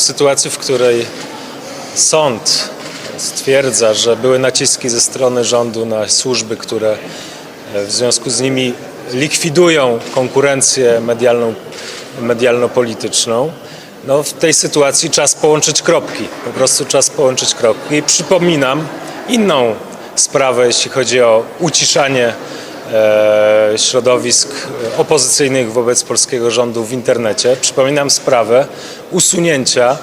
w sytuacji, w której sąd stwierdza, że były naciski ze strony rządu na służby, które e, w związku z nimi likwidują konkurencję medialną, medialno-polityczną, no w tej sytuacji czas połączyć kropki. Po prostu czas połączyć kropki. I przypominam inną sprawę, jeśli chodzi o uciszanie środowisk opozycyjnych wobec polskiego rządu w internecie. Przypominam sprawę usunięcia,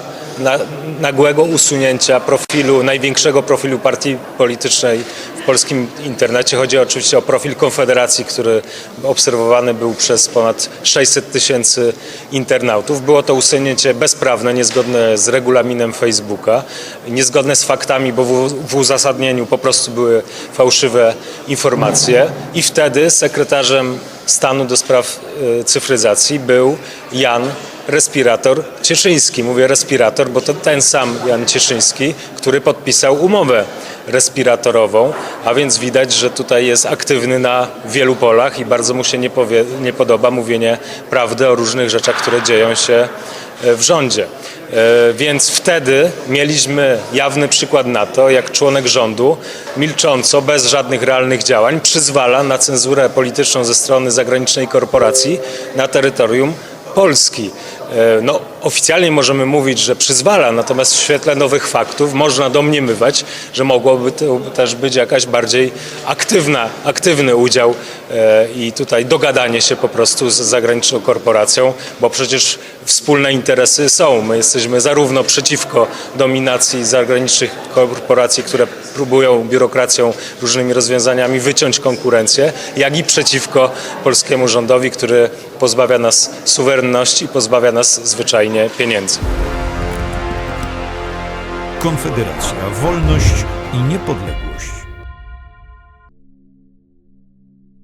nagłego usunięcia profilu, największego profilu partii politycznej w polskim internecie. Chodzi oczywiście o profil Konfederacji, który obserwowany był przez ponad 600 tysięcy internautów. Było to usunięcie bezprawne, niezgodne z regulaminem Facebooka, niezgodne z faktami, bo w, uzasadnieniu po prostu były fałszywe informacje i wtedy sekretarzem stanu do spraw y, cyfryzacji był Jan respirator Cieszyński. Mówię respirator, bo to ten sam Jan Cieszyński, który podpisał umowę respiratorową, a więc widać, że tutaj jest aktywny na wielu polach i bardzo mu się nie, powie, nie podoba mówienie prawdy o różnych rzeczach, które dzieją się e, w rządzie. E, Więc wtedy mieliśmy jawny przykład na to, jak członek rządu milcząco, bez żadnych realnych działań, przyzwala na cenzurę polityczną ze strony zagranicznej korporacji na terytorium Polski. E, No, oficjalnie możemy mówić, że przyzwala, natomiast w świetle nowych faktów można domniemywać, że mogłoby to też być jakaś bardziej aktywna, aktywny udział e, i tutaj dogadanie się po prostu z zagraniczną korporacją, bo przecież wspólne interesy są. My jesteśmy zarówno przeciwko dominacji zagranicznych korporacji, które próbują biurokracją, różnymi rozwiązaniami wyciąć konkurencję, jak i przeciwko polskiemu rządowi, który pozbawia nas suwerenności pozbawia nas zwyczajnie pieniędzy. Konfederacja, wolność i niepodległość.